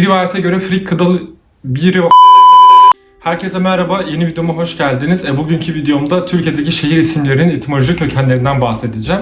rivayete göre Frig Kıdalı bir Herkese merhaba, yeni videoma hoş geldiniz. E, bugünkü videomda Türkiye'deki şehir isimlerinin etimolojik kökenlerinden bahsedeceğim.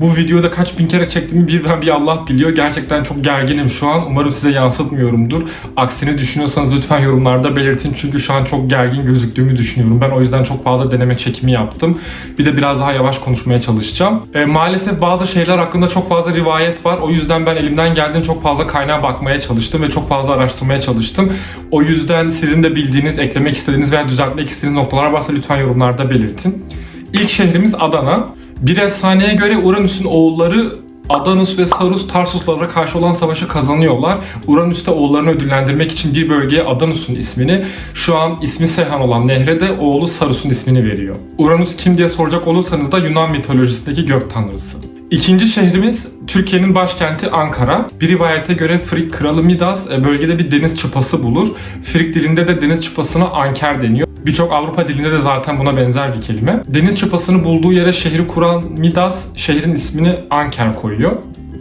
Bu videoda kaç bin kere çektiğimi bir ben bir Allah biliyor. Gerçekten çok gerginim şu an. Umarım size yansıtmıyorumdur. Aksini düşünüyorsanız lütfen yorumlarda belirtin. Çünkü şu an çok gergin gözüktüğümü düşünüyorum. Ben o yüzden çok fazla deneme çekimi yaptım. Bir de biraz daha yavaş konuşmaya çalışacağım. E, maalesef bazı şeyler hakkında çok fazla rivayet var. O yüzden ben elimden geldiğince çok fazla kaynağa bakmaya çalıştım ve çok fazla araştırmaya çalıştım. O yüzden sizin de bildiğiniz, eklemek istediğiniz veya düzeltmek istediğiniz noktalar varsa lütfen yorumlarda belirtin. İlk şehrimiz Adana. Bir efsaneye göre Uranüs'ün oğulları Adanus ve Sarus Tarsuslara karşı olan savaşı kazanıyorlar. Uranüs'te oğullarını ödüllendirmek için bir bölgeye Adanus'un ismini, şu an ismi Seyhan olan nehre de oğlu Sarus'un ismini veriyor. Uranüs kim diye soracak olursanız da Yunan mitolojisindeki gök tanrısı. İkinci şehrimiz Türkiye'nin başkenti Ankara. Bir rivayete göre Frig kralı Midas e, bölgede bir deniz çıpası bulur. Frig dilinde de deniz çıpasına anker deniyor. Birçok Avrupa dilinde de zaten buna benzer bir kelime. Deniz çıpasını bulduğu yere şehri kuran Midas şehrin ismini Anker koyuyor.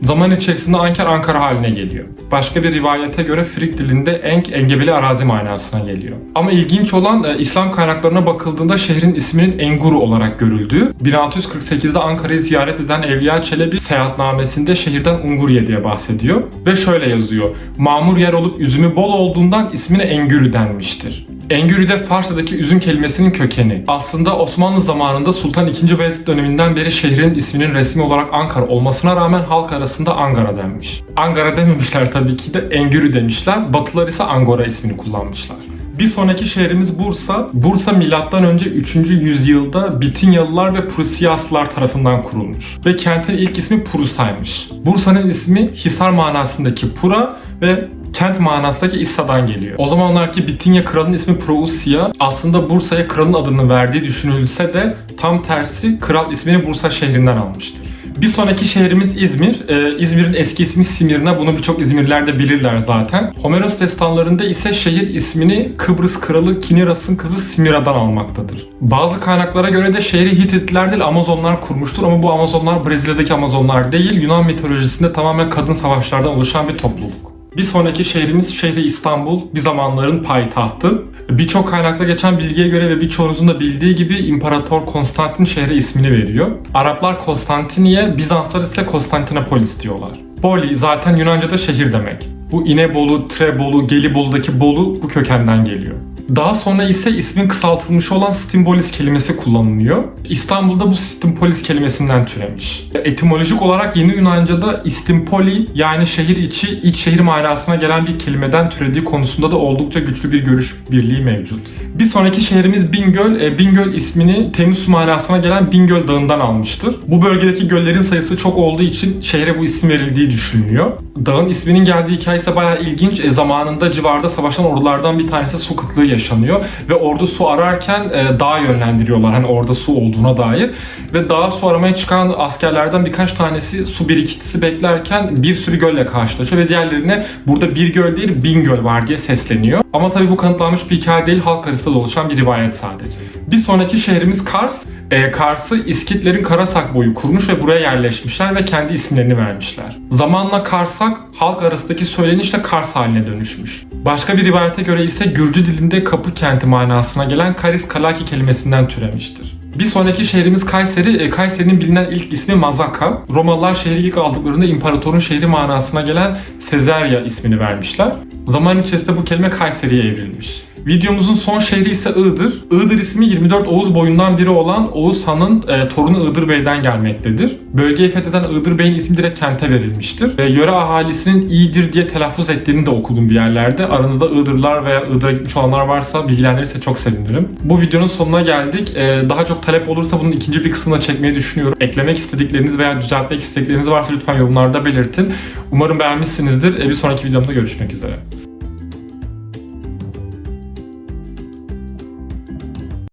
Zaman içerisinde Anker Ankara haline geliyor. Başka bir rivayete göre Frig dilinde enk engebeli arazi manasına geliyor. Ama ilginç olan e, İslam kaynaklarına bakıldığında şehrin isminin Enguru olarak görüldüğü. 1648'de Ankara'yı ziyaret eden Evliya Çelebi seyahatnamesinde şehirden Unguriye diye bahsediyor. Ve şöyle yazıyor. Mamur yer olup üzümü bol olduğundan ismine Engürü denmiştir. Engürü de Farsçadaki üzüm kelimesinin kökeni. Aslında Osmanlı zamanında Sultan II. Beyazıt döneminden beri şehrin isminin resmi olarak Ankara olmasına rağmen halk arasında Angara denmiş. Angara dememişler tabii ki de Engürü demişler. Batılar ise Angora ismini kullanmışlar. Bir sonraki şehrimiz Bursa. Bursa milattan önce 3. yüzyılda Bitinyalılar ve Prusiyaslılar tarafından kurulmuş. Ve kentin ilk ismi Purusa'ymış. Bursa'nın ismi Hisar manasındaki Pura ve kent manasındaki İssa'dan geliyor. O zamanlarki Bitinya kralının ismi Prousya aslında Bursa'ya kralın adını verdiği düşünülse de tam tersi kral ismini Bursa şehrinden almıştır. Bir sonraki şehrimiz İzmir. Ee, İzmir'in eski ismi Simirna. Bunu birçok İzmirliler de bilirler zaten. Homeros destanlarında ise şehir ismini Kıbrıs kralı Kiniras'ın kızı Simira'dan almaktadır. Bazı kaynaklara göre de şehri Hititler değil Amazonlar kurmuştur ama bu Amazonlar Brezilya'daki Amazonlar değil. Yunan mitolojisinde tamamen kadın savaşlardan oluşan bir topluluk. Bir sonraki şehrimiz şehri İstanbul, bir zamanların payitahtı. Birçok kaynakta geçen bilgiye göre ve birçoğunuzun da bildiği gibi İmparator Konstantin şehre ismini veriyor. Araplar Konstantiniye, Bizanslar ise Konstantinopolis diyorlar. Poli zaten Yunanca'da şehir demek. Bu İnebolu, Trebolu, Gelibolu'daki Bolu bu kökenden geliyor. Daha sonra ise ismin kısaltılmış olan Stimbolis kelimesi kullanılıyor. İstanbul'da bu Stimpolis kelimesinden türemiş. Etimolojik olarak yeni Yunanca'da Istimpoli yani şehir içi, iç şehir manasına gelen bir kelimeden türediği konusunda da oldukça güçlü bir görüş birliği mevcut. Bir sonraki şehrimiz Bingöl. E, Bingöl ismini Temmuz manasına gelen Bingöl Dağı'ndan almıştır. Bu bölgedeki göllerin sayısı çok olduğu için şehre bu isim verildiği düşünülüyor. Dağın isminin geldiği hikayesi bayağı ilginç. E, zamanında civarda savaşan ordulardan bir tanesi su kıtlığı yaşanıyor ve ordu su ararken e, dağa yönlendiriyorlar hani orada su olduğuna dair ve dağa su aramaya çıkan askerlerden birkaç tanesi su birikintisi beklerken bir sürü gölle karşılaşıyor ve diğerlerine burada bir göl değil bin göl var diye sesleniyor. Ama tabii bu kanıtlanmış bir hikaye değil halk arasında dolaşan bir rivayet sadece. Bir sonraki şehrimiz Kars. E, Kars'ı İskitlerin Karasak boyu kurmuş ve buraya yerleşmişler ve kendi isimlerini vermişler. Zamanla Karsak halk arasındaki söylenişle Kars haline dönüşmüş. Başka bir rivayete göre ise Gürcü dilinde kapı kenti manasına gelen Karis Kalaki kelimesinden türemiştir. Bir sonraki şehrimiz Kayseri. E, Kayseri'nin bilinen ilk ismi Mazaka. Romalılar şehri ilk aldıklarında imparatorun şehri manasına gelen Sezerya ismini vermişler. Zaman içerisinde bu kelime Kayseri'ye evrilmiş. Videomuzun son şehri ise Iğdır. Iğdır ismi 24 Oğuz boyundan biri olan Oğuz Han'ın e, torunu Iğdır Bey'den gelmektedir. Bölgeyi fetheden Iğdır Bey'in ismi direkt kente verilmiştir. E, yöre ahalisinin iyidir diye telaffuz ettiğini de okudum bir yerlerde. Aranızda Iğdırlar veya Iğdır'a gitmiş olanlar varsa bilgilendirirse çok sevinirim. Bu videonun sonuna geldik. E, daha çok talep olursa bunun ikinci bir kısmını çekmeyi düşünüyorum. Eklemek istedikleriniz veya düzeltmek istedikleriniz varsa lütfen yorumlarda belirtin. Umarım beğenmişsinizdir. E, bir sonraki videomda görüşmek üzere.